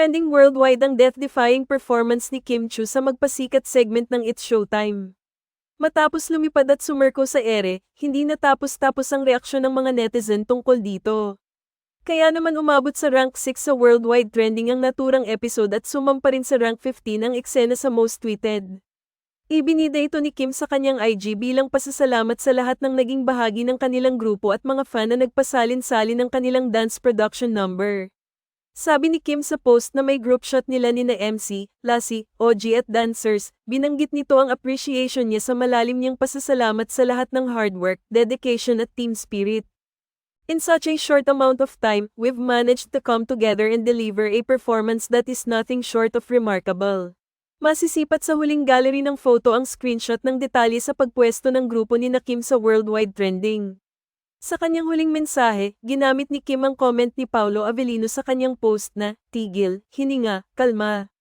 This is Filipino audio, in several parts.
Trending worldwide ang death-defying performance ni Kim Chu sa magpasikat segment ng It's Showtime. Matapos lumipad at sumerko sa ere, hindi natapos-tapos ang reaksyon ng mga netizen tungkol dito. Kaya naman umabot sa rank 6 sa worldwide trending ang naturang episode at sumampa rin sa rank 15 ang eksena sa most tweeted. Ibinida ito ni Kim sa kanyang IG bilang pasasalamat sa lahat ng naging bahagi ng kanilang grupo at mga fan na nagpasalin-salin ng kanilang dance production number. Sabi ni Kim sa post na may group shot nila ni na MC, Lassie, OG at dancers, binanggit nito ang appreciation niya sa malalim niyang pasasalamat sa lahat ng hard work, dedication at team spirit. In such a short amount of time, we've managed to come together and deliver a performance that is nothing short of remarkable. Masisipat sa huling gallery ng photo ang screenshot ng detalye sa pagpwesto ng grupo ni na Kim sa worldwide trending. Sa kanyang huling mensahe, ginamit ni Kim ang comment ni Paulo Avellino sa kanyang post na, Tigil, hininga, kalma.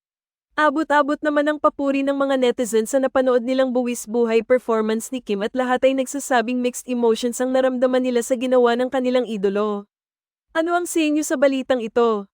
Abot-abot naman ang papuri ng mga netizens sa napanood nilang buwis buhay performance ni Kim at lahat ay nagsasabing mixed emotions ang naramdaman nila sa ginawa ng kanilang idolo. Ano ang sa sa balitang ito?